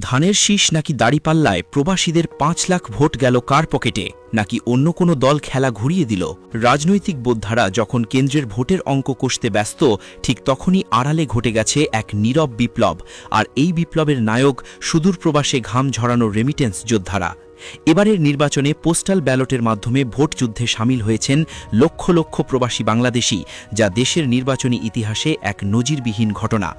ধানের শীষ নাকি দাড়িপাল্লায় প্রবাসীদের পাঁচ লাখ ভোট গেল কার পকেটে? নাকি অন্য কোনো দল খেলা ঘুরিয়ে দিল? রাজনৈতিক বোদ্ধারা যখন কেন্দ্রের ভোটের অঙ্ক কষতে ব্যস্ত, ঠিক তখনই আড়ালে ঘটে গেছে এক নীরব বিপ্লব। আর এই বিপ্লবের নায়ক সুদূর প্রবাসে ঘাম ঝরানো রেমিটেন্স যোদ্ধারা। এবারের নির্বাচনে পোস্টাল ব্যালটের মাধ্যমে ভোট যুদ্ধে সামিল হয়েছেন লক্ষ লক্ষ প্রবাসী বাংলাদেশি, যা দেশের নির্বাচনী ইতিহাসে এক নজিরবিহীন ঘটনা।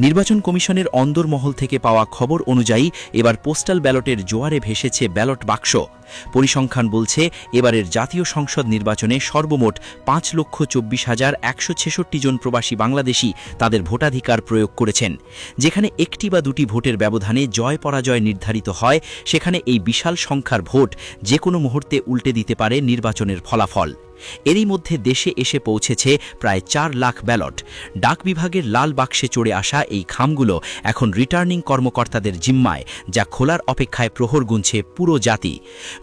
নির্বাচন কমিশনের অন্দরমহল থেকে পাওয়া খবর অনুযায়ী, এবার পোস্টাল ব্যালটের জোয়ারে ভেসেছে ব্যালট বাক্স। পরিসংখ্যান বলছে, এবারের জাতীয় সংসদ নির্বাচনে সর্বমোট পাঁচ লক্ষ চব্বিশ হাজার একশো ছেষট্টি জন প্রবাসী বাংলাদেশি তাদের ভোটাধিকার প্রয়োগ করেছেন। যেখানে একটি বা দুটি ভোটের ব্যবধানে জয় পরাজয় নির্ধারিত হয়, সেখানে এই বিশাল সংখ্যার ভোট যে কোনো মুহূর্তে উল্টে দিতে পারে নির্বাচনের ফলাফল। এরই মধ্যে দেশে এসে পৌঁছেছে প্রায় চার লাখ ব্যালট। ডাক বিভাগের লাল বাক্সে চড়ে আসা এই খামগুলো এখন রিটার্নিং কর্মকর্তাদের জিম্মায়, যা খোলার অপেক্ষায় প্রহর গুনছে পুরো জাতি।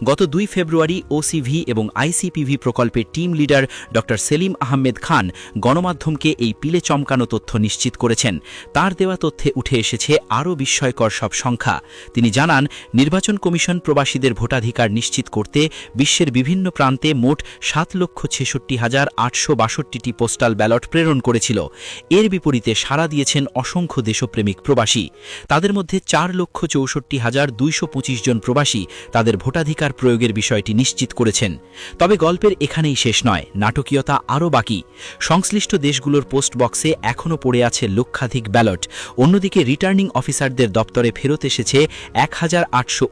গত দুই ফেব্রুয়ারি ওসিভি এবং আইসিপিভি প্রকল্পের টিম লিডার ড সেলিম আহমেদ খান গণমাধ্যমকে এই পিলে চমকানো তথ্য নিশ্চিত করেছেন। তার দেওয়া তথ্যে উঠে এসেছে আরও বিস্ময়কর সব সংখ্যা। তিনি জানান, নির্বাচন কমিশন প্রবাসীদের ভোটাধিকার নিশ্চিত করতে বিশ্বের বিভিন্ন প্রান্তে মোট সাত লক্ষ ছেষট্টি হাজার আটশো বাষট্টিটি পোস্টাল ব্যালট প্রেরণ করেছিল। এর বিপরীতে সাড়া দিয়েছেন অসংখ্য দেশপ্রেমিক প্রবাসী। তাদের মধ্যে চার লক্ষ চৌষট্টি হাজার দুইশো জন প্রবাসী তাদের ভোটাধিকার প্রয়োগের বিষয়টি নিশ্চিত করেছেন। তবে গল্পের এখানেই শেষ নয়, নাটকীয়তা আরও বাকি। সংশ্লিষ্ট দেশগুলোর পোস্ট বক্সে এখনও পড়ে আছে লক্ষাধিক ব্যালট। অন্যদিকে রিটার্নিং অফিসারদের দপ্তরে ফেরত এসেছে এক হাজার আটশো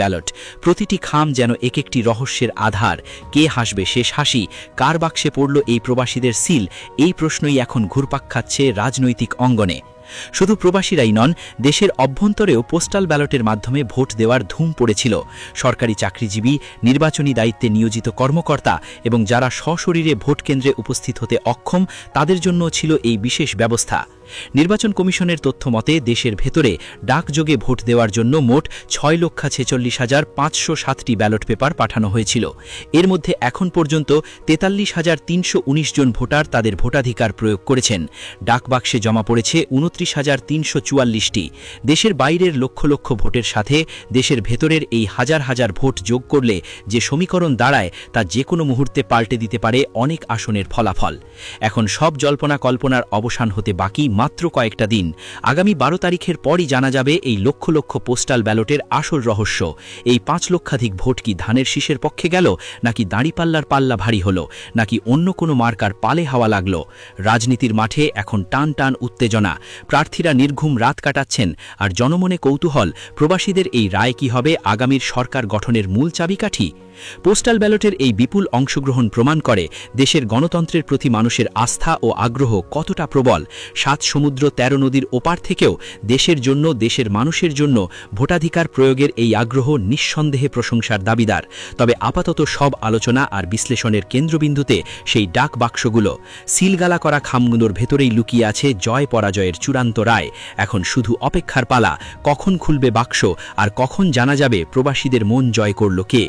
ব্যালট। প্রতিটি খাম যেন এক একটি রহস্যের আধার। কে হাসবে শেষ হাসি। কার বাক্সে পড়ল এই প্রবাসীদের সিল? এই প্রশ্নই এখন ঘুরপাক খাচ্ছে রাজনৈতিক অঙ্গনে। শুধু প্রবাসীরাই নন, দেশের অভ্যন্তরেও পোস্টাল ব্যালটের মাধ্যমে ভোট দেওয়ার ধুম পড়েছিল। সরকারি চাকরিজীবী, নির্বাচনী দায়িত্বে নিয়োজিত কর্মকর্তা এবং যারা সশরীরে ভোট কেন্দ্রে উপস্থিত হতে অক্ষম, তাদের জন্য ছিল এই বিশেষ ব্যবস্থা। নির্বাচন কমিশনের তথ্য মতে, দেশের ভেতরে ডাকযোগে ভোট দেওয়ার জন্য মোট ছয় লক্ষ ছেচল্লিশ হাজার পাঁচশো সাতটি ব্যালট পেপার পাঠানো হয়েছিল। এর মধ্যে এখন পর্যন্ত তেতাল্লিশ হাজার তিনশো জন ভোটার তাদের ভোটাধিকার প্রয়োগ করেছেন। ডাকবাক্সে জমা পড়েছে উনত্রিশ হাজার তিনশো চুয়াল্লিশটি। দেশের বাইরের লক্ষ লক্ষ ভোটের সাথে দেশের ভেতরের এই হাজার হাজার ভোট যোগ করলে যে সমীকরণ দাঁড়ায়, তা যে কোনো মুহূর্তে পাল্টে দিতে পারে অনেক আসনের ফলাফল। এখন সব জল্পনা কল্পনার অবসান হতে বাকি মাত্র কয়েকটা দিন। আগামী বারো তারিখের পরই জানা যাবে এই লক্ষ লক্ষ পোস্টাল ব্যালটের আসল রহস্য। এই পাঁচ লক্ষাধিক ভোট কি ধানের শীষের পক্ষে গেল, নাকি দাঁড়িপাল্লার পাল্লা ভারী হলো, নাকি অন্য কোনো মার্কার পালে হাওয়া লাগল? রাজনীতির মাঠে এখন টান টান উত্তেজনা। প্রার্থীরা নির্ঘুম রাত কাটাচ্ছেন, আর জনমনে কৌতূহল। প্রবাসীদের এই রায় কি হবে আগামীর সরকার গঠনের মূল চাবিকাঠি? পোস্টাল ব্যালটের এই বিপুল অংশগ্রহণ প্রমাণ করে দেশের গণতন্ত্রের প্রতি মানুষের আস্থা ও আগ্রহ কতটা প্রবল। সাত সমুদ্র তেরো নদীর ওপার থেকেও দেশের জন্য, দেশের মানুষের জন্য ভোটাধিকার প্রয়োগের এই আগ্রহ নিঃসন্দেহে প্রশংসার দাবিদার। তবে আপাতত সব আলোচনা আর বিশ্লেষণের কেন্দ্রবিন্দুতে সেই ডাক বাক্সগুলো। সিলগালা করা খামগুলোর ভেতরেই লুকিয়ে আছে জয় পরাজয়ের চূড়ান্ত রায়। এখন শুধু অপেক্ষার পালা, কখন খুলবে বাক্স আর কখন জানা যাবে প্রবাসীদের মন জয় করল কে?